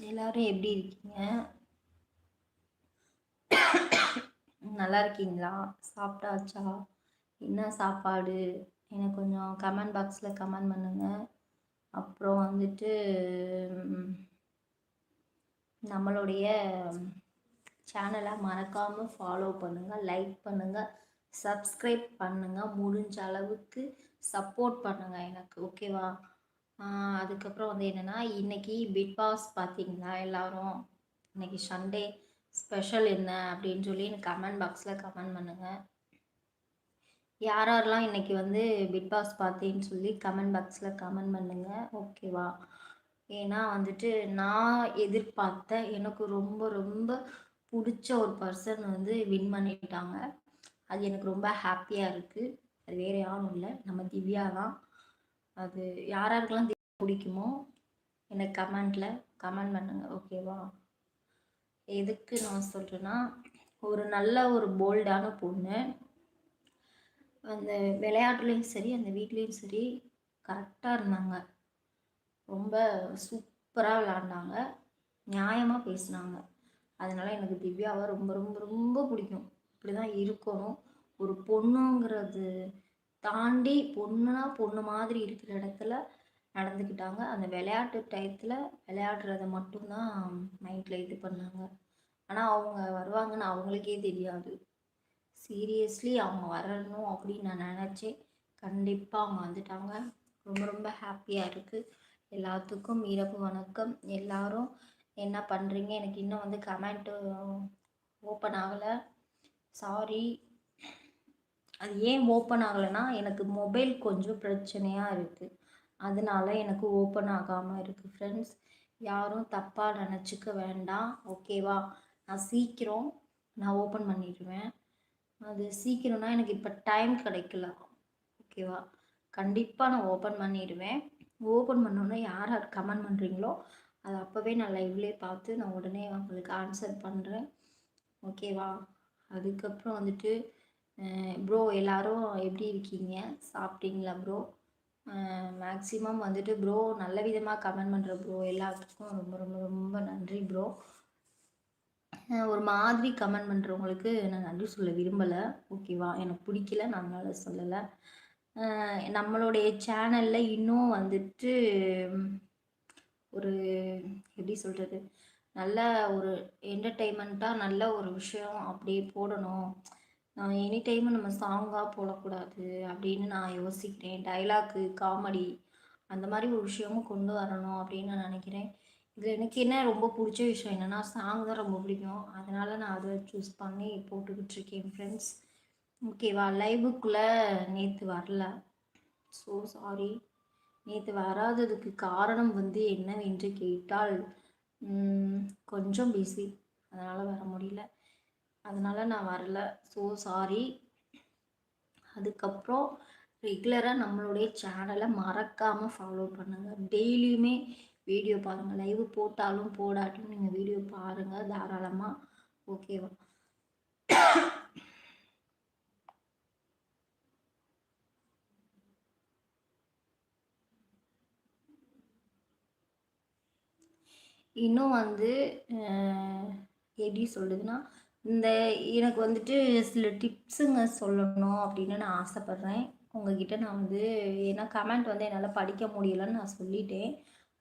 எல்லாரும் எப்படி இருக்கீங்க? நல்லா இருக்கீங்களா? சாப்பிட்டாச்சா? என்ன சாப்பாடு? எனக்கு கொஞ்சம் கமெண்ட் பாக்ஸில் கமெண்ட் பண்ணுங்கள் அப்புறம் வந்துட்டு நம்மளுடைய சேனலை மறக்காமல் ஃபாலோ பண்ணுங்கள் லைக் பண்ணுங்கள் சப்ஸ்கிரைப் பண்ணுங்கள் முடிஞ்ச அளவுக்கு சப்போர்ட் பண்ணுங்கள் எனக்கு ஓகேவா அதுக்கப்புறம் வந்து என்னென்னா இன்னைக்கு பிக் பாஸ் பார்த்தீங்களா எல்லாரும்? இன்னைக்கு சண்டே ஸ்பெஷல் என்ன அப்படின்னு சொல்லி எனக்கு கமெண்ட் பாக்ஸில் கமெண்ட் பண்ணுங்கள் யார் யாரெல்லாம் இன்னைக்கு வந்து பிக் பாஸ் பார்த்தேன்னு சொல்லி கமெண்ட் பாக்ஸில் கமெண்ட் பண்ணுங்கள் ஓகேவா ஏன்னா வந்துட்டு நான் எதிர்பார்த்த எனக்கு ரொம்ப ரொம்ப பிடிச்ச ஒரு பர்சன் வந்து வின் பண்ணிட்டாங்க. அது எனக்கு ரொம்ப ஹாப்பியாக இருக்குது அது வேறு யாரும் இல்லை. நம்ம திவ்யா தான். அது யார் யாருக்கெல்லாம் பிடிக்குமோ எனக்கு கமெண்டில் கமெண்ட் பண்ணுங்க ஓகேவா? எதுக்கு நான் சொல்கிறேன்னா ஒரு நல்ல ஒரு போல்டான பொண்ணு அந்த விளையாட்டுலேயும் சரி அந்த வீட்லேயும் சரி கரெக்டாக இருந்தாங்க. ரொம்ப சூப்பராக விளாண்டாங்க நியாயமாக பேசுனாங்க. அதனால எனக்கு திவ்யாவை ரொம்ப ரொம்ப ரொம்ப பிடிக்கும். இப்படி தான் இருக்கணும். ஒரு பொண்ணுங்கிறது தாண்டி பொண்ணுனா பொண்ணு மாதிரி இருக்கிற இடத்துல நடந்துக்கிட்டாங்க. அந்த விளையாட்டு டயத்தில் விளையாடுறத மட்டும்தான் மைண்டில் இது பண்ணாங்க. ஆனால் அவங்க வருவாங்கன்னு அவங்களுக்கே தெரியாது. சீரியஸ்லி அவங்க வரணும் அப்படின்னு நான் நினச்சேன். கண்டிப்பாக அவங்க வந்துட்டாங்க. ரொம்ப ரொம்ப ஹாப்பியாக இருக்குது எல்லாத்துக்கும் இரவு வணக்கம். எல்லாரும் என்ன பண்ணுறீங்க எனக்கு இன்னும் வந்து கமெண்ட்டு ஓப்பன் ஆகலை. சாரி அது ஏன் ஓப்பன் ஆகலைன்னா எனக்கு மொபைல் கொஞ்சம் பிரச்சனையாக இருக்குது அதனால எனக்கு ஓப்பன் ஆகாமல் இருக்குது ஃப்ரெண்ட்ஸ் யாரும் தப்பாக நினச்சிக்க வேண்டாம் ஓகேவா நான் சீக்கிரம் நான் ஓப்பன் பண்ணிடுவேன். அது சீக்கிரம்னா எனக்கு இப்போ டைம் கிடைக்கல ஓகேவா கண்டிப்பாக நான் ஓப்பன் பண்ணிடுவேன். ஓப்பன் பண்ணோன்னே யார் யார் கமெண்ட் பண்ணுறீங்களோ அது அப்போவே நான் லைவ்லேயே பார்த்து நான் உடனே அவங்களுக்கு ஆன்சர் பண்ணுறேன் ஓகேவா அதுக்கப்புறம் வந்துட்டு ப்ரோ எல்லாரும் எப்படி இருக்கீங்க? சாப்பிட்டீங்களா ப்ரோ மேக்ஸிமம் வந்துட்டு ப்ரோ நல்ல விதமாக கமெண்ட் பண்ணுற ப்ரோ எல்லாத்துக்கும் ரொம்ப ரொம்ப ரொம்ப நன்றி ப்ரோ ஒரு மாதிரி கமெண்ட் பண்ணுறவங்களுக்கு நான் நன்றி சொல்ல விரும்பலை. ஓகேவா எனக்கு பிடிக்கல நான் சொல்லலை. நம்மளுடைய சேனலில் இன்னும் வந்துட்டு ஒரு எப்படி சொல்கிறது நல்ல ஒரு என்டர்டெயின்மெண்ட்டாக நல்ல ஒரு விஷயம் அப்படியே போடணும். எனி டைமும் நம்ம சாங்காக போடக்கூடாது அப்படின்னு நான் யோசிக்கிறேன். டைலாக்கு காமெடி அந்த மாதிரி ஒரு விஷயமும் கொண்டு வரணும் அப்படின்னு நான் நினைக்கிறேன். இதில் எனக்கு என்ன ரொம்ப பிடிச்ச விஷயம் என்னென்னா சாங் தான் ரொம்ப பிடிக்கும். அதனால் நான் அதை சூஸ் பண்ணி போட்டுக்கிட்டு இருக்கேன் ஃப்ரெண்ட்ஸ் ஓகேவா லைவுக்குள்ளே நேற்று வரல. ஸோ சாரி நேற்று வராததுக்கு காரணம் வந்து என்னவென்று கேட்டால் கொஞ்சம் பிஸி அதனால் வர முடியல. அதனால் நான் வரல. ஸோ சாரி அதுக்கப்புறம் ரெகுலராக நம்மளுடைய சேனலை மறக்காமல் ஃபாலோ பண்ணுங்கள் டெய்லியுமே வீடியோ பாருங்கள் லைவ் போட்டாலும் போடாட்டும் நீங்கள் வீடியோ பாருங்கள் தாராளமாக ஓகேவா இன்னும் வந்து எப்படி சொல்லுதுன்னா இந்த எனக்கு வந்துட்டு சில டிப்ஸுங்க சொல்லணும் அப்படின்னு நான் ஆசைப்பட்றேன். உங்ககிட்ட நான் வந்து ஏன்னா கமெண்ட் வந்து என்னால் படிக்க முடியலன்னு நான் சொல்லிட்டேன்.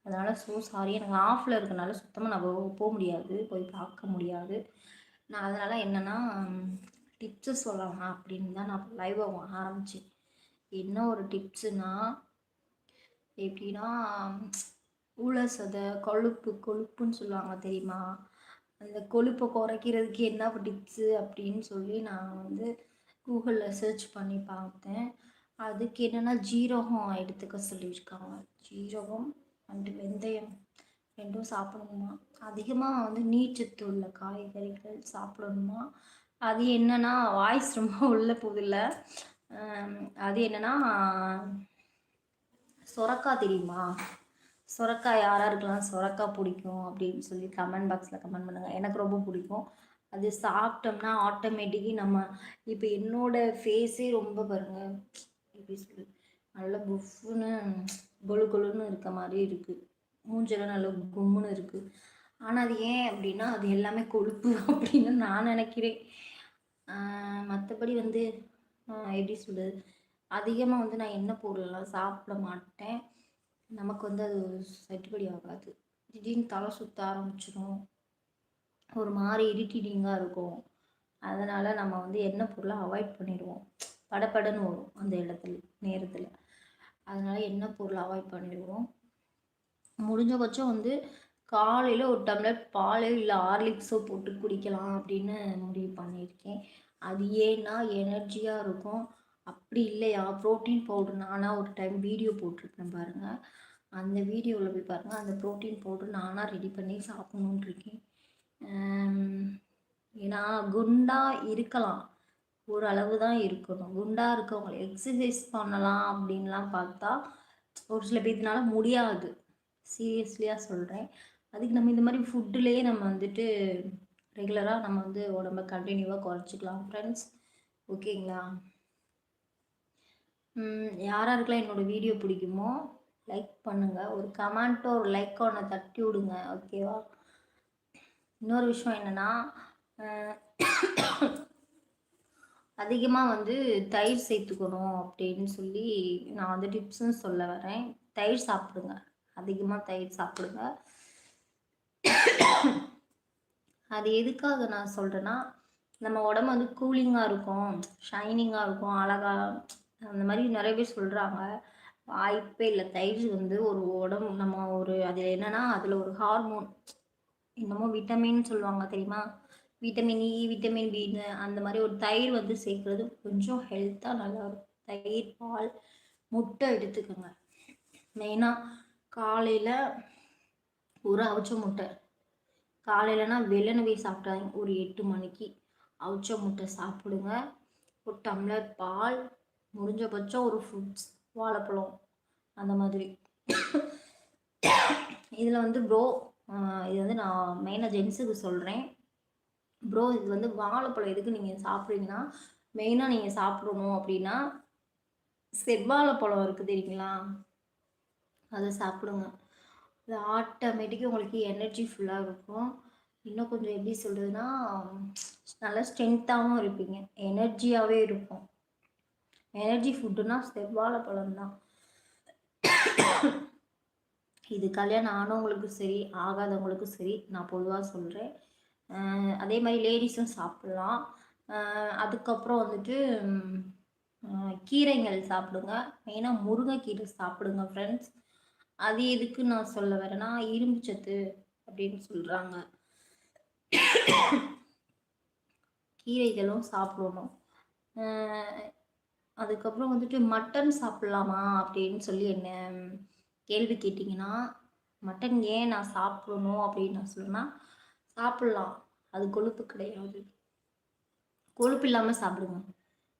அதனால் ஸோ சாரி எனக்கு ஆஃபில் இருக்கனால சுத்தமாக நான் போக முடியாது. போய் பார்க்க முடியாது. நான் அதனால் என்னென்னா டிப்ஸு சொல்லலாம் அப்படின்னு தான் நான் லைவ் ஆரம்பித்தேன் என்ன ஒரு டிப்ஸுனா எப்படின்னா ஊழ சதை கொழுப்பு கொழுப்புன்னு சொல்லுவாங்க தெரியுமா? அந்த கொழுப்பை குறைக்கிறதுக்கு என்ன டிப்ஸு அப்படின்னு சொல்லி நான் வந்து கூகுளில் சர்ச் பண்ணி பார்த்தேன். அதுக்கு என்னென்னா ஜீரகம் எடுத்துக்க சொல்லியிருக்காங்க. ஜீரகம் அண்டு வெந்தயம் ரெண்டும் சாப்பிடணுமா? அதிகமாக வந்து நீர்ச்சத்து உள்ள காய்கறிகள் சாப்பிடணுமா? அது என்னென்னா வாய்ஸ் ரொம்ப உள்ள போதில்ல அது என்னென்னா சொரக்காய் தெரியுமா? சொரக்காய் யாராருக்கெல்லாம் சுரக்காய் பிடிக்கும் அப்படின்னு சொல்லி கமெண்ட் பாக்ஸில் கமெண்ட் பண்ணுங்கள் எனக்கு ரொம்ப பிடிக்கும். அது சாப்பிட்டோம்னா ஆட்டோமேட்டிக்கி நம்ம இப்போ என்னோட ஃபேஸே ரொம்ப பாருங்க எப்படி சொல்லு நல்ல புஃப்னு கொழு கொழுன்னு இருக்க மாதிரி இருக்குது மூஞ்செல்லாம் நல்ல கும்முன்னு இருக்குது ஆனால் அது ஏன் அப்படின்னா அது எல்லாமே கொழுப்பு அப்படின்னு நான் நினைக்கிறேன். மற்றபடி வந்து எப்படி சொல்கிறது அதிகமாக வந்து நான் என்ன பொருளெல்லாம் சாப்பிட மாட்டேன். நமக்கு வந்து அது செட்டுப்படி ஆகாது. திடீர்னு தலை சுற்ற ஆரம்பிச்சிடும் ஒரு மாதிரி இரிட்டேட்டிங்காக இருக்கும். அதனால் நம்ம வந்து எண்ணெய் பொருளை அவாய்ட் பண்ணிடுவோம். படப்படன்னு வரும் அந்த இடத்துல நேரத்தில். அதனால் எண்ணெய் பொருளை அவாய்ட் பண்ணிடுவோம். முடிஞ்சபட்சம் வந்து காலையில் ஒரு டம்ளர் பால் இல்லை ஹார்லிக்ஸோ போட்டு குடிக்கலாம் அப்படின்னு முடிவு பண்ணியிருக்கேன். அது ஏன்னா எனர்ஜியாக இருக்கும். அப்படி இல்லையா? ப்ரோட்டீன் பவுடர் நானாக ஒரு டைம் வீடியோ போட்டிருப்பேன் பாருங்கள் அந்த வீடியோவில் போய் பாருங்கள் அந்த ப்ரோட்டீன் பவுடர் நானாக ரெடி பண்ணி சாப்பிட்ணுன்னு இருக்கேன். ஏன்னா குண்டாக இருக்கலாம். ஓரளவு தான் இருக்கணும். குண்டாக இருக்கவங்க எக்ஸசைஸ் பண்ணலாம் அப்படின்லாம் பார்த்தா ஒரு சில பேர்த்தினால முடியாது. சீரியஸ்லியாக சொல்கிறேன் அதுக்கு நம்ம இந்த மாதிரி ஃபுட்டுலேயே நம்ம வந்துட்டு ரெகுலராக நம்ம வந்து உடம்ப கண்டினியூவாக குறைச்சிக்கலாம். ஃப்ரெண்ட்ஸ் ஓகேங்களா யாராருக்கெல்லாம் என்னோடய வீடியோ பிடிக்குமோ லைக் பண்ணுங்கள் ஒரு கமெண்ட்டோ ஒரு லைக்கோ ஒன்று தட்டி விடுங்க ஓகேவா இன்னொரு விஷயம் என்னென்னா அதிகமாக வந்து தயிர் சேர்த்துக்கணும் அப்படின்னு சொல்லி நான் வந்து டிப்ஸும் சொல்ல வரேன். தயிர் சாப்பிடுங்க. அதிகமாக தயிர் சாப்பிடுங்க. அது எதுக்காக நான் சொல்கிறேன்னா நம்ம உடம்பு வந்து கூலிங்காக இருக்கும் ஷைனிங்காக இருக்கும் அழகாக அந்த மாதிரி நிறைய பேர் சொல்கிறாங்க வாய்ப்பே இல்லை. தயிர் வந்து ஒரு உடம்பு நம்ம ஒரு அதில் என்னென்னா அதில் ஒரு ஹார்மோன் என்னமோ விட்டமின் சொல்லுவாங்க தெரியுமா? விட்டமின் இ விட்டமின் பின்னு அந்த மாதிரி ஒரு தயிர் வந்து சேர்க்குறது கொஞ்சம் ஹெல்த்தாக நல்லா இருக்கும். தயிர் பால் முட்டை எடுத்துக்கோங்க. மெயினாக காலையில் ஒரு அவிச்ச முட்டை. காலையிலனா போய் சாப்பிட்டாங்க ஒரு எட்டு மணிக்கு அவிச்ச முட்டை சாப்பிடுங்க. ஒரு டம்ளர் பால் முடிஞ்சபட்சம் ஒரு ஃப்ரூட்ஸ் வாழைப்பழம் அந்த மாதிரி. இதில் வந்து ப்ரோ இது வந்து நான் மெயினாக ஜென்ஸுக்கு சொல்கிறேன் ப்ரோ இது வந்து வாழைப்பழம் எதுக்கு நீங்கள் சாப்பிட்றீங்கன்னா மெயினாக நீங்கள் சாப்பிடணும் அப்படின்னா செவ்வாழைப்பழம் இருக்குது தெரியுங்களா? அதை சாப்பிடுங்க. அது ஆட்டோமேட்டிக்காக உங்களுக்கு எனர்ஜி ஃபுல்லாக இருக்கும். இன்னும் கொஞ்சம் எப்படி சொல்கிறதுனா நல்லா ஸ்ட்ரென்த்தாகவும் இருப்பீங்க. எனர்ஜியாகவே இருக்கும் எனர்ஜி ஃபுட்டுனா செவ்வாழைப்பழம் தான் இது கல்யாணம் ஆனவங்களுக்கும் சரி ஆகாதவங்களுக்கும் சரி நான் பொதுவாக சொல்கிறேன் அதே மாதிரி லேடிஸும் சாப்பிட்லாம். அதுக்கப்புறம் வந்துட்டு கீரைகள் சாப்பிடுங்க. மெயினாக முருங்கைக்கீரை சாப்பிடுங்க ஃப்ரெண்ட்ஸ் அது எதுக்கு நான் சொல்ல வரேன்னா இரும்பு சத்து அப்படின்னு சொல்கிறாங்க கீரைகளும் சாப்பிடணும். அதுக்கப்புறம் வந்துட்டு மட்டன் சாப்பிட்லாமா? அப்படின்னு சொல்லி என்ன கேள்வி கேட்டிங்கன்னா மட்டன் ஏன் நான் சாப்பிடணும்? அப்படின்னு நான் சொல்லுன்னா சாப்பிட்லாம். அது கொழுப்பு கிடையாது. கொழுப்பு இல்லாமல் சாப்பிடுங்க.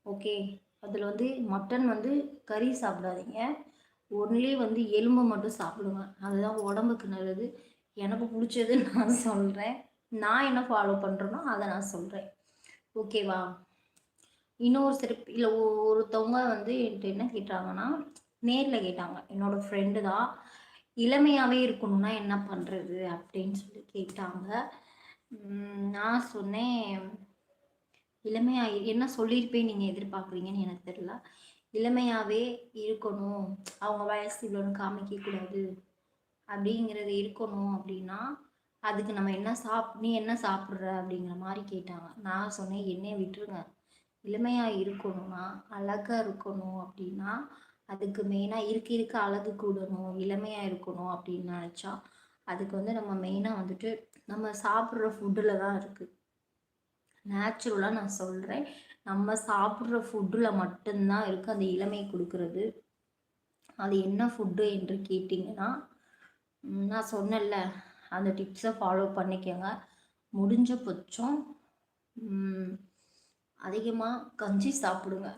ஓகே? அதில் வந்து மட்டன் வந்து கறி சாப்பிடாதீங்க. ஒன்லி வந்து எலும்பு மட்டும் சாப்பிடுங்க. அதுதான் உடம்புக்கு நல்லது. எனக்கு பிடிச்சது நான் சொல்கிறேன் நான் என்ன ஃபாலோ பண்ணுறேனோ அதை நான் சொல்கிறேன் ஓகேவா? இன்னொரு சிறப்பு இல்லை ஒருத்தவங்க வந்து என்கிட்ட என்ன கேட்டாங்கன்னா நேரில் கேட்டாங்க. என்னோடய ஃப்ரெண்டு தான் இளமையாகவே இருக்கணும்னா என்ன பண்ணுறது அப்படின்னு சொல்லி கேட்டாங்க. நான் சொன்னேன் இளமையாக என்ன சொல்லியிருப்பேன் நீங்கள் எதிர்பார்க்குறீங்கன்னு எனக்கு தெரியல. இளமையாகவே இருக்கணும். அவங்க வயசு இவ்வளோன்னு காமிக்கக்கூடாது அப்படிங்கிறது இருக்கணும் அப்படின்னா அதுக்கு நம்ம என்ன சாப் நீ என்ன சாப்பிட்ற அப்படிங்கிற மாதிரி கேட்டாங்க. நான் சொன்னேன் என்னைய விட்டுருங்க. இளமையாக இருக்கணும்னா அழகாக இருக்கணும் அப்படின்னா அதுக்கு மெயினாக இருக்க இருக்க அழகு கூடணும் இளமையாக இருக்கணும் அப்படின்னு நினச்சா அதுக்கு வந்து நம்ம மெயினாக வந்துட்டு நம்ம சாப்பிட்ற ஃபுட்டில் தான் இருக்குது நேச்சுரலாக நான் சொல்கிறேன் நம்ம சாப்பிட்ற ஃபுட்டில் மட்டும்தான் இருக்குது அந்த இளமை கொடுக்கறது. அது என்ன ஃபுட்டு என்று கேட்டிங்கன்னா நான் சொன்னேன்ல அந்த டிப்ஸை ஃபாலோ பண்ணிக்கோங்க. முடிஞ்ச பட்சம் அதிகமாக கஞ்சி சாப்பிடுங்க.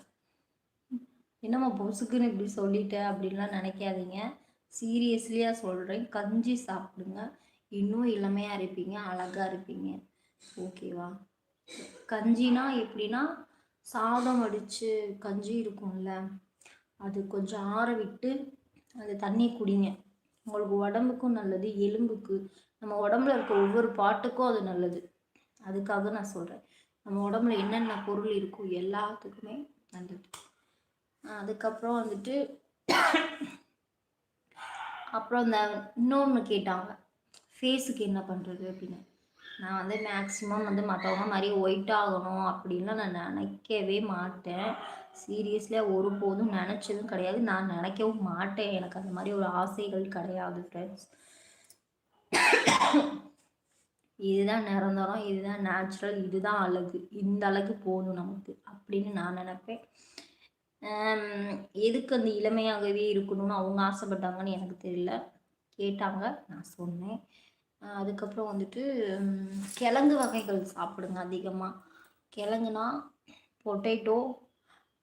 என்னம்மா பொசுக்குன்னு இப்படி சொல்லிட்டேன் அப்படின்லாம் நினைக்காதீங்க. சீரியஸ்லியாக சொல்கிறேன் கஞ்சி சாப்பிடுங்க. இன்னும் இளமையாக இருப்பீங்க அழகாக இருப்பீங்க. ஓகேவா? கஞ்சினா எப்படின்னா சாதம் அடித்து கஞ்சி இருக்கும்ல அது கொஞ்சம் ஆற விட்டு அந்த தண்ணி குடிங்க. உங்களுக்கு உடம்புக்கும் நல்லது எலும்புக்கு. நம்ம உடம்புல இருக்க ஒவ்வொரு பாட்டுக்கும் அது நல்லது. அதுக்காக நான் சொல்கிறேன் நம்ம உடம்புல என்னென்ன பொருள் இருக்கோ எல்லாத்துக்குமே நல்லது. அதுக்கப்புறம் வந்துட்டு அப்புறம் இந்த இன்னொன்று கேட்டாங்க ஃபேஸுக்கு என்ன பண்ணுறது அப்படின்னு. நான் வந்து மேக்ஸிமம் வந்து மற்றவங்க மாதிரி ஒயிட் ஆகணும் அப்படின்லாம் நான் நினைக்கவே மாட்டேன். சீரியஸ்லியாக ஒருபோதும் நினச்சதும் கிடையாது. நான் நினைக்கவும் மாட்டேன். எனக்கு அந்த மாதிரி ஒரு ஆசைகள் கிடையாது ஃப்ரெண்ட்ஸ் இதுதான் நிரந்தரம் இதுதான் நேச்சுரல் இதுதான் அழகு. இந்த அழகு போகணும் நமக்கு அப்படின்னு நான் நினப்பேன். எதுக்கு அந்த இளமையாகவே இருக்கணும்னு அவங்க ஆசைப்பட்டாங்கன்னு எனக்கு தெரியல. கேட்டாங்க நான் சொன்னேன். அதுக்கப்புறம் வந்துட்டு கிழங்கு வகைகள் சாப்பிடுங்க அதிகமாக கிழங்குனா பொட்டேட்டோ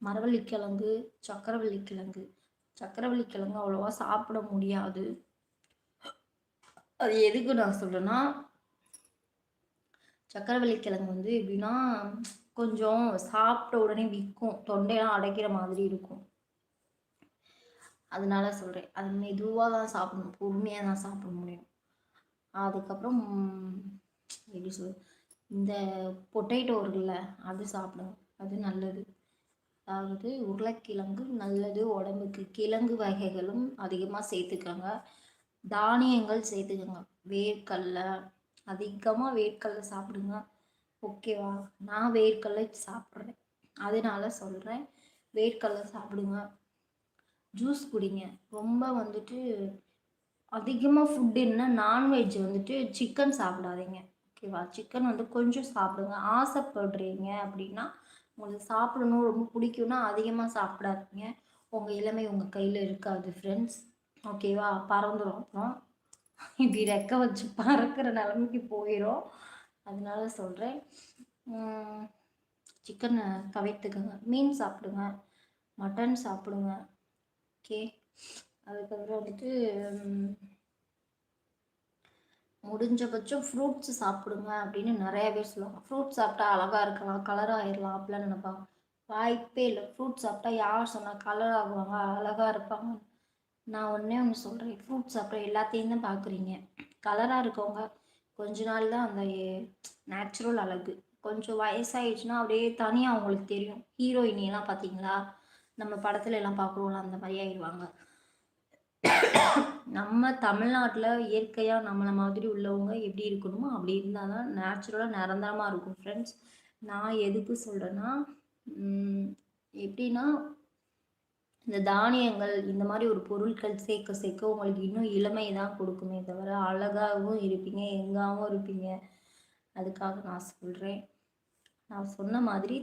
மரவள்ளி கிழங்கு சக்கரவள்ளி கிழங்கு. சக்கரவள்ளி கிழங்கு அவ்வளோவா சாப்பிட முடியாது. அது எதுக்கு நான் சொல்கிறேன்னா சக்கரவள்ளி கிழங்கு வந்து எப்படின்னா கொஞ்சம் சாப்பிட்ட உடனே விற்கும். தொண்டையெல்லாம் அடைக்கிற மாதிரி இருக்கும். அதனால சொல்கிறேன் அது மெதுவாக தான் சாப்பிடணும். பொறுமையாக தான் சாப்பிட முடியும். அதுக்கப்புறம் எப்படி சொல் இந்த பொட்டேட்டோ இருக்குல்ல அது சாப்பிடுங்க அது நல்லது. அதாவது உருளைக்கிழங்கு நல்லது உடம்புக்கு. கிழங்கு வகைகளும் அதிகமாக சேர்த்துக்கோங்க. தானியங்கள் சேர்த்துக்கோங்க. வேர்க்கடலை அதிகமாக வேர்க்கடலை சாப்பிடுங்க. ஓகேவா நான் வேர்க்கடலை சாப்பிட்றேன். அதனால சொல்கிறேன் வேர்க்கடலை சாப்பிடுங்க. ஜூஸ் குடிங்க. ரொம்ப வந்துட்டு அதிகமாக ஃபுட் என்ன நான்வெஜ் வந்துட்டு சிக்கன் சாப்பிடாதீங்க. ஓகேவா சிக்கன் வந்து கொஞ்சம் சாப்பிடுங்க. ஆசைப்படுறீங்க அப்படின்னா உங்களுக்கு சாப்பிடணும் ரொம்ப பிடிக்கும்னா அதிகமாக சாப்பிடாதீங்க. உங்கள் இளமை உங்கள் கையில் இருக்காது ஃப்ரெண்ட்ஸ் ஓகேவா பறந்துடும் அப்புறம் இப்படி ரெக்க வச்சு பறக்கிற நிலைமைக்கு போயிடும் அதனால சொல்கிறேன் சிக்கனை தவிர்த்துக்கோங்க. மீன் சாப்பிடுங்க. மட்டன் சாப்பிடுங்க. ஓகே அதுக்கப்புறம் வந்துட்டு முடிஞ்சபட்சம் ஃப்ரூட்ஸ் சாப்பிடுங்க அப்படின்னு நிறைய பேர் சொல்லுவாங்க. ஃப்ரூட்ஸ் சாப்பிட்டா அழகாக இருக்கலாம். கலர் ஆயிடலாம் அப்படிலாம் நினைப்பாங்க. வாய்ப்பே இல்லை. ஃப்ரூட்ஸ் சாப்பிட்டா யார் சொன்னால் கலர் ஆகுவாங்க? அழகாக இருப்பாங்க. நான் ஒன்றே ஒன்று சொல்கிறேன் ஃப்ரூட்ஸ் சாப்பிட்ற எல்லாத்தையும் தான் பார்க்குறீங்க கலராக இருக்கவங்க கொஞ்ச நாள் தான் அந்த நேச்சுரல் அழகு. கொஞ்சம் வயசாகிடுச்சுன்னா அப்படியே தனியாக அவங்களுக்கு தெரியும். ஹீரோயினியெல்லாம் பார்த்தீங்களா நம்ம படத்துல எல்லாம் பார்க்குறோம்ல அந்த மாதிரி ஆயிடுவாங்க. நம்ம தமிழ்நாட்டில் இயற்கையாக நம்மளை மாதிரி உள்ளவங்க எப்படி இருக்கணுமோ அப்படி இருந்தால் தான் நேச்சுரலாக நிரந்தரமாக இருக்கும். ஃப்ரெண்ட்ஸ் நான் எதுக்கு சொல்கிறேன்னா எப்படின்னா இந்த தானியங்கள் இந்த மாதிரி ஒரு பொருட்கள் சேர்க்க சேர்க்க உங்களுக்கு இன்னும் இளமை தான் கொடுக்குமே தவிர அழகாகவும் இருப்பீங்க எங்காகவும் இருப்பீங்க. அதுக்காக நான் சொல்கிறேன் நான் சொன்ன மாதிரி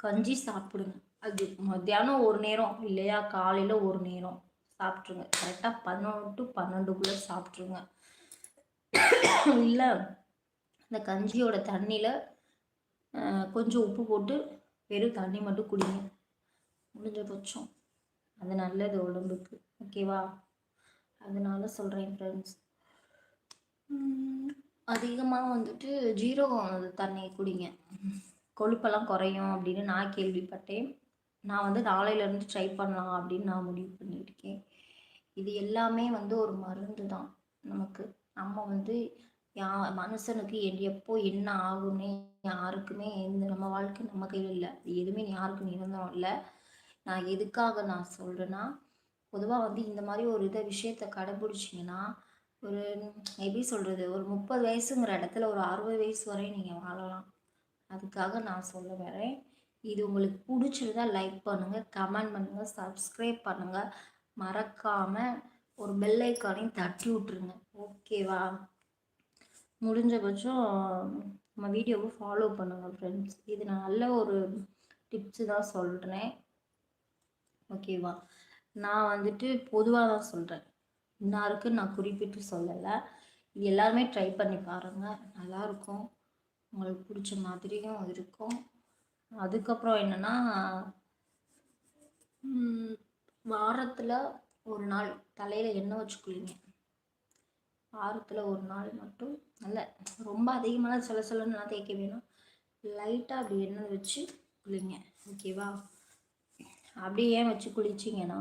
கஞ்சி சாப்பிடுங்க. அது மத்தியானம் ஒரு நேரம் இல்லையா? காலையில் ஒரு நேரம். சாப்பிட்ருங்க கரெக்டாக பதினொன்று டு பன்னெண்டுக்குள்ளே சாப்பிட்ருங்க இல்லை இந்த கஞ்சியோட தண்ணியில் கொஞ்சம் உப்பு போட்டு வெறும் தண்ணி மட்டும் குடிங்க. முடிஞ்ச பட்சம். அது நல்லது உடம்புக்கு. ஓகேவா அதனால சொல்கிறேன் ஃப்ரெண்ட்ஸ் அதிகமாக வந்துட்டு ஜீரகம் தண்ணி குடிங்க. கொழுப்பெல்லாம் குறையும் அப்படின்னு நான் கேள்விப்பட்டேன். நான் வந்து நாளையிலேருந்து ட்ரை பண்ணலாம் அப்படின்னு நான் முடிவு பண்ணியிருக்கேன். இது எல்லாமே வந்து ஒரு மருந்து தான். நமக்கு நம்ம வந்து யா மனுஷனுக்கு எப்போ என்ன ஆகும்னு யாருக்குமே எந்த நம்ம வாழ்க்கை நம்ம கையில் இல்லை. எதுவுமே யாருக்கும் நிரந்தரம் இல்லை. நான் எதுக்காக நான் சொல்கிறேன்னா பொதுவாக வந்து இந்த மாதிரி ஒரு இதை விஷயத்த கடைபிடிச்சிங்கன்னா ஒரு எப்படி சொல்கிறது ஒரு முப்பது வயசுங்கிற இடத்துல ஒரு அறுபது வயசு வரையும் நீங்கள் வாழலாம். அதுக்காக நான் சொல்ல வரேன். இது உங்களுக்கு பிடிச்சிருந்தா லைக் பண்ணுங்கள் கமெண்ட் பண்ணுங்கள் சப்ஸ்கிரைப் பண்ணுங்கள் மறக்காமல் ஒரு பெல்லைக்கானையும் தட்டி விட்ருங்க ஓகேவா முடிஞ்சபட்சம் நம்ம வீடியோவை ஃபாலோ பண்ணுங்கள் ஃப்ரெண்ட்ஸ் இது நான் நல்ல ஒரு டிப்ஸு தான் சொல்கிறேன் ஓகேவா நான் வந்துட்டு பொதுவாக தான் சொல்கிறேன் இன்னாருக்கு நான் குறிப்பிட்டு சொல்லலை. இது எல்லாருமே ட்ரை பண்ணி பாருங்கள் நல்லாயிருக்கும் உங்களுக்கு பிடிச்ச மாதிரியும் இருக்கும். அதுக்கப்புறம் என்னென்னா வாரத்தில் ஒரு நாள் தலையில் எண்ணெய் வச்சு குளிங்க வாரத்தில் ஒரு நாள் மட்டும். நல்ல ரொம்ப அதிகமான சில சிலன்னு தேய்க்க வேணும். லைட்டாக அப்படி எண்ணெய் வச்சு குளிங்க. ஓகேவா அப்படியே வச்சு குளிச்சிங்கன்னா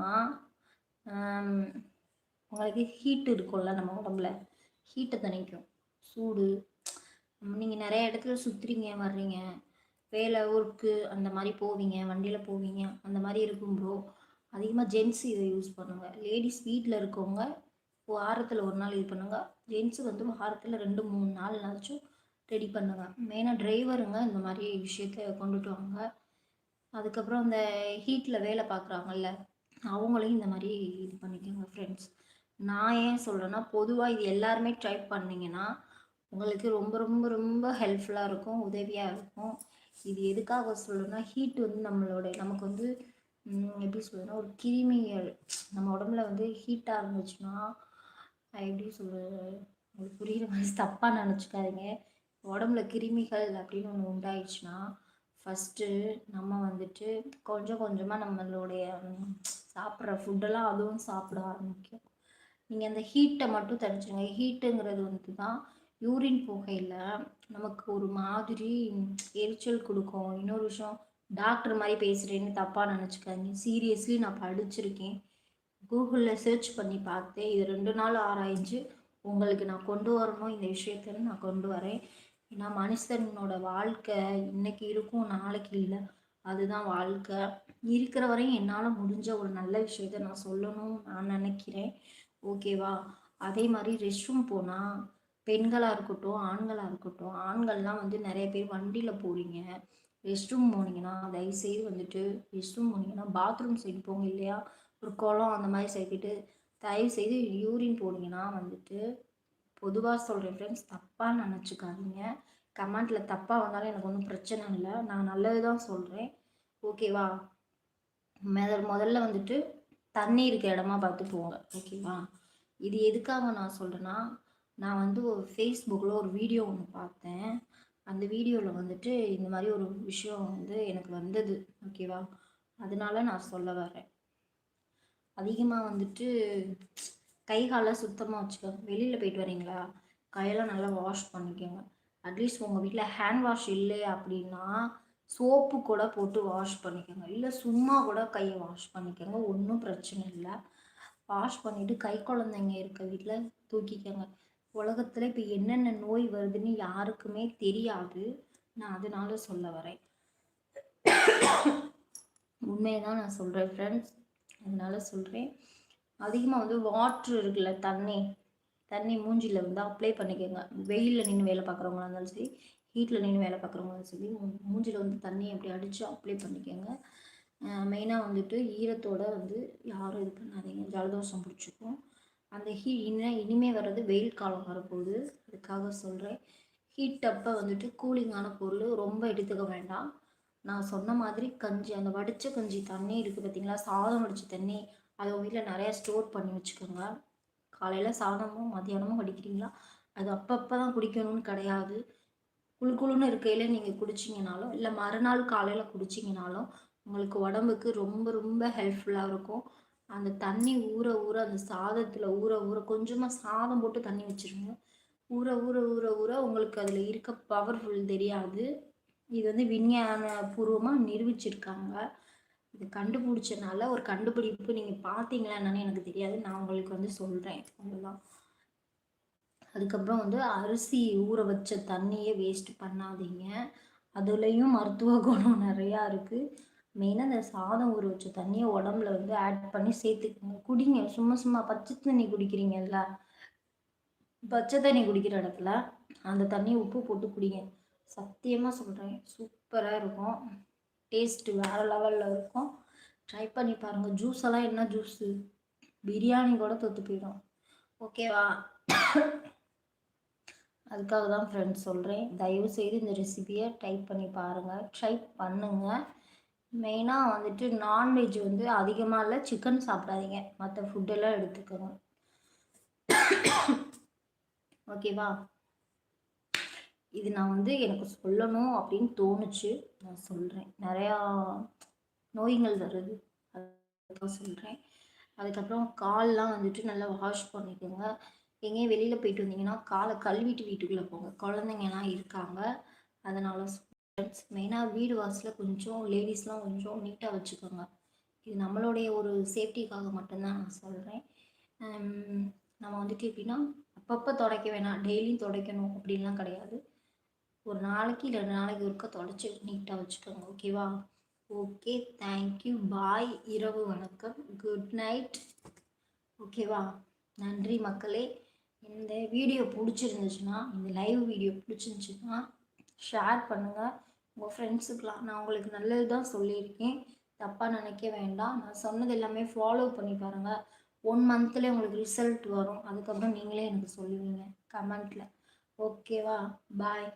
உங்களுக்கு ஹீட் இருக்கும்ல நம்ம உடம்புல. ஹீட்டை தணிக்கும். சூடு. நீங்கள் நிறைய இடத்துல சுற்றுறீங்க வர்றீங்க. வேலை ஒர்க்கு அந்த மாதிரி போவீங்க வண்டியில் போவீங்க அந்த மாதிரி இருக்கும் ப்ரோ அதிகமாக ஜென்ஸ் இதை யூஸ் பண்ணுங்கள் லேடிஸ் வீட்டில் இருக்கவங்க வாரத்தில் ஒரு நாள் இது பண்ணுங்கள் ஜென்ஸு வந்து வாரத்தில் ரெண்டு மூணு நாள்னாச்சும் ரெடி பண்ணுங்கள் மெயினாக டிரைவருங்க இந்த மாதிரி விஷயத்த கொண்டுட்டு வாங்க. அதுக்கப்புறம் அந்த ஹீட்டில் வேலை பார்க்குறாங்கல்ல அவங்களையும் இந்த மாதிரி இது பண்ணிக்கோங்க ஃப்ரெண்ட்ஸ் நான் ஏன் சொல்கிறேன்னா பொதுவாக இது எல்லாருமே ட்ரை பண்ணிங்கன்னா உங்களுக்கு ரொம்ப ரொம்ப ரொம்ப ஹெல்ப்ஃபுல்லாக இருக்கும் உதவியாக இருக்கும். இது எதுக்காக சொல்லணும்னா ஹீட் வந்து நம்மளோட நமக்கு வந்து எப்படி சொல்கிறதுனா ஒரு கிருமிகள் நம்ம உடம்புல வந்து ஹீட்டாக இருந்துச்சுன்னா எப்படி சொல்கிறது உங்களுக்கு புரியுற மாதிரி தப்பாக நினச்சிக்காதீங்க. உடம்புல கிருமிகள் அப்படின்னு ஒன்று உண்டாயிடுச்சுன்னா ஃபஸ்ட்டு நம்ம வந்துட்டு கொஞ்சம் கொஞ்சமாக நம்மளுடைய சாப்பிட்ற ஃபுட்டெல்லாம் அதுவும் சாப்பிட ஆரம்பிக்கும். நீங்கள் அந்த ஹீட்டை மட்டும் தனிச்சுங்க ஹீட்டுங்கிறது வந்து தான் யூரின் போகையில் நமக்கு ஒரு மாதிரி எரிச்சல் கொடுக்கும். இன்னொரு விஷயம் டாக்டர் மாதிரி பேசுகிறேன்னு தப்பாக நினச்சிக்காதீங்க. சீரியஸ்லி நான் படிச்சிருக்கேன். கூகுளில் சர்ச் பண்ணி பார்த்தேன். இது ரெண்டு நாள் ஆராய்ஞ்சு உங்களுக்கு நான் கொண்டு வரணும். இந்த விஷயத்தன்னு நான் கொண்டு வரேன். ஏன்னா மனுஷனோட வாழ்க்கை இன்னைக்கு இருக்கும் நாளைக்கு இல்லை. அதுதான் வாழ்க்கை. இருக்கிற வரையும் என்னால் முடிஞ்ச ஒரு நல்ல விஷயத்த நான் சொல்லணும் நான் நினைக்கிறேன். ஓகேவா அதே மாதிரி ரெஸ்ட் ரூம் போனால் பெண்களாக இருக்கட்டும் ஆண்களாக இருக்கட்டும் ஆண்கள்லாம் வந்து நிறைய பேர் வண்டியில் போகிறீங்க ரெஸ்ட் ரூம் போனீங்கன்னா தயவுசெய்து வந்துட்டு ரெஸ்ட் ரூம் போனீங்கன்னா பாத்ரூம் சைடு போங்க இல்லையா? ஒரு குளம் அந்த மாதிரி சேர்த்துட்டு தயவுசெய்து யூரின் போனீங்கன்னா வந்துட்டு பொதுவாக சொல்கிறேன் ஃப்ரெண்ட்ஸ் தப்பாக நினச்சிக்காதீங்க. கமெண்ட்டில் தப்பாக வந்தாலும் எனக்கு ஒன்றும் பிரச்சனை இல்லை. நான் நல்லது தான் சொல்கிறேன் ஓகேவா முதல் முதல்ல வந்துட்டு தண்ணி இருக்கிற இடமா பார்த்து போங்க. ஓகேவா இது எதுக்காக நான் சொல்கிறேன்னா நான் வந்து ஒரு ஃபேஸ்புக்கில் ஒரு வீடியோ ஒன்று பார்த்தேன். அந்த வீடியோவில் வந்துட்டு இந்த மாதிரி ஒரு விஷயம் வந்து எனக்கு வந்தது. ஓகேவா அதனால நான் சொல்ல வரேன். அதிகமாக வந்துட்டு கை காலை சுத்தமாக வச்சுக்கோங்க வெளியில் போயிட்டு வரீங்களா? கையெல்லாம் நல்லா வாஷ் பண்ணிக்கோங்க. அட்லீஸ்ட் உங்கள் வீட்டில் ஹேண்ட் வாஷ் இல்லை அப்படின்னா சோப்பு கூட போட்டு வாஷ் பண்ணிக்கோங்க. இல்லை சும்மா கூட கையை வாஷ் பண்ணிக்கோங்க. ஒன்றும் பிரச்சனை இல்லை. வாஷ் பண்ணிவிட்டு கை குழந்தைங்க இருக்க வீட்டில் தூக்கிக்கோங்க. உலகத்தில் இப்போ என்னென்ன நோய் வருதுன்னு யாருக்குமே தெரியாது. நான் அதனால சொல்ல வரேன். உண்மையை தான் நான் சொல்கிறேன் ஃப்ரெண்ட்ஸ் அதனால சொல்கிறேன் அதிகமாக வந்து வாட்ரு இருக்குல்ல தண்ணி தண்ணி மூஞ்சியில் வந்து அப்ளை பண்ணிக்கோங்க. வெயிலில் நின்று வேலை பார்க்குறவங்களா இருந்தாலும் சரி ஹீட்டில் நின்று வேலை பார்க்குறவங்களும் சரி மூஞ்சியில் வந்து தண்ணி அப்படி அடித்து அப்ளை பண்ணிக்கோங்க. மெயினாக வந்துட்டு ஈரத்தோடு வந்து யாரும் இது பண்ணாதீங்க. ஜலதோஷம் பிடிச்சிக்கும். அந்த ஹீ இன்னும் இனிமேல் வர்றது வெயில் காலம் வரப்போகுது அதுக்காக சொல்கிறேன் ஹீட் அப்போ வந்துட்டு கூலிங்கான பொருள் ரொம்ப எடுத்துக்க வேண்டாம். நான் சொன்ன மாதிரி கஞ்சி அந்த வடித்த கஞ்சி தண்ணி இருக்குது பார்த்தீங்களா சாதம் வடித்த தண்ணி அதை உங்கள் வீட்டில் நிறையா ஸ்டோர் பண்ணி வச்சுக்கோங்க. காலையில் சாதமும் மதியானமும் கடிக்கிறீங்களா அது அப்பப்போ தான் குடிக்கணும்னு கிடையாது. குழு குழுன்னு இருக்கையில் நீங்கள் குடிச்சிங்கனாலும் இல்லை மறுநாள் காலையில் குடிச்சிங்கனாலும் உங்களுக்கு உடம்புக்கு ரொம்ப ரொம்ப ஹெல்ப்ஃபுல்லாக இருக்கும். அந்த தண்ணி ஊற ஊற அந்த சாதத்தில் ஊற ஊற கொஞ்சமாக சாதம் போட்டு தண்ணி வச்சுருங்க. ஊற ஊற ஊற ஊற உங்களுக்கு அதில் இருக்க பவர்ஃபுல் தெரியாது. இது வந்து விஞ்ஞான பூர்வமாக நிரூபிச்சிருக்காங்க. இது கண்டுபிடிச்சனால ஒரு கண்டுபிடிப்பு நீங்கள் பார்த்தீங்களா என்னன்னு எனக்கு தெரியாது. நான் உங்களுக்கு வந்து சொல்கிறேன் அவ்வளோதான் அதுக்கப்புறம் வந்து அரிசி ஊற வச்ச தண்ணியை வேஸ்ட் பண்ணாதீங்க. அதுலேயும் மருத்துவ குணம் நிறையா இருக்குது மெயினாக அந்த சாதம் ஊற வச்ச தண்ணியை உடம்புல வந்து ஆட் பண்ணி சேர்த்துக்கோங்க. குடிங்க. சும்மா சும்மா பச்சை தண்ணி குடிக்கிறீங்கல்ல? பச்சை தண்ணி குடிக்கிற இடத்துல அந்த தண்ணியை உப்பு போட்டு குடிங்க. சத்தியமாக சொல்கிறேன் சூப்பராக இருக்கும். டேஸ்ட்டு வேறு லெவலில் இருக்கும். ட்ரை பண்ணி பாருங்கள் ஜூஸ் எல்லாம் என்ன ஜூஸு பிரியாணி கூட தொத்து போயிடும். ஓகேவா அதுக்காக தான் ஃப்ரெண்ட்ஸ் சொல்கிறேன் தயவு செய்து இந்த ரெசிபியை ட்ரை பண்ணி பாருங்கள் ட்ரை பண்ணுங்கள் மெயினாக வந்துட்டு நான்வெஜ் வந்து அதிகமாக இல்லை சிக்கன் சாப்பிடாதீங்க. மற்ற ஃபுட்டெல்லாம் எடுத்துக்கோங்க. ஓகேவா இது நான் வந்து எனக்கு சொல்லணும் அப்படின்னு தோணுச்சு. நான் சொல்கிறேன் நிறையா நோய்கள் வருது. அதுதான் சொல்கிறேன் அதுக்கப்புறம் கால்லாம் வந்துட்டு நல்லா வாஷ் பண்ணிக்கோங்க. எங்கேயும் வெளியில் போயிட்டு வந்தீங்கன்னா காலை கழுவிட்டு வீட்டுக்குள்ளே போங்க. குழந்தைங்கலாம் இருக்காங்க. அதனால் ஃப்ரெண்ட்ஸ் மெயினாக வீடு வாசலில் கொஞ்சம் லேடிஸ்லாம் கொஞ்சம் நீட்டாக வச்சுக்கோங்க. இது நம்மளுடைய ஒரு சேஃப்டிக்காக மட்டும்தான் நான் சொல்கிறேன் நம்ம வந்துட்டு எப்படின்னா அப்பப்போ துடைக்க வேணாம். டெய்லியும் துடைக்கணும் அப்படின்லாம் கிடையாது. ஒரு நாளைக்கு ரெண்டு நாளைக்கு ஒருக்கா தொடச்சி நீட்டாக வச்சுக்கோங்க ஓகேவா ஓகே தேங்க்யூ பாய் இரவு வணக்கம். குட் நைட் ஓகேவா நன்றி மக்களே. இந்த வீடியோ பிடிச்சிருந்துச்சுன்னா இந்த லைவ் வீடியோ பிடிச்சிருந்துச்சுன்னா ஷேர் பண்ணுங்கள் உங்கள் ஃப்ரெண்ட்ஸுக்கெலாம் நான் உங்களுக்கு நல்லது தான் சொல்லியிருக்கேன். தப்பாக நினைக்க வேண்டாம். நான் சொன்னது எல்லாமே ஃபாலோ பண்ணி பாருங்கள் ஒன் மந்த்தில் உங்களுக்கு ரிசல்ட் வரும். அதுக்கப்புறம் நீங்களே எனக்கு சொல்லுவீங்க. கமெண்ட்டில் ஓகேவா பாய்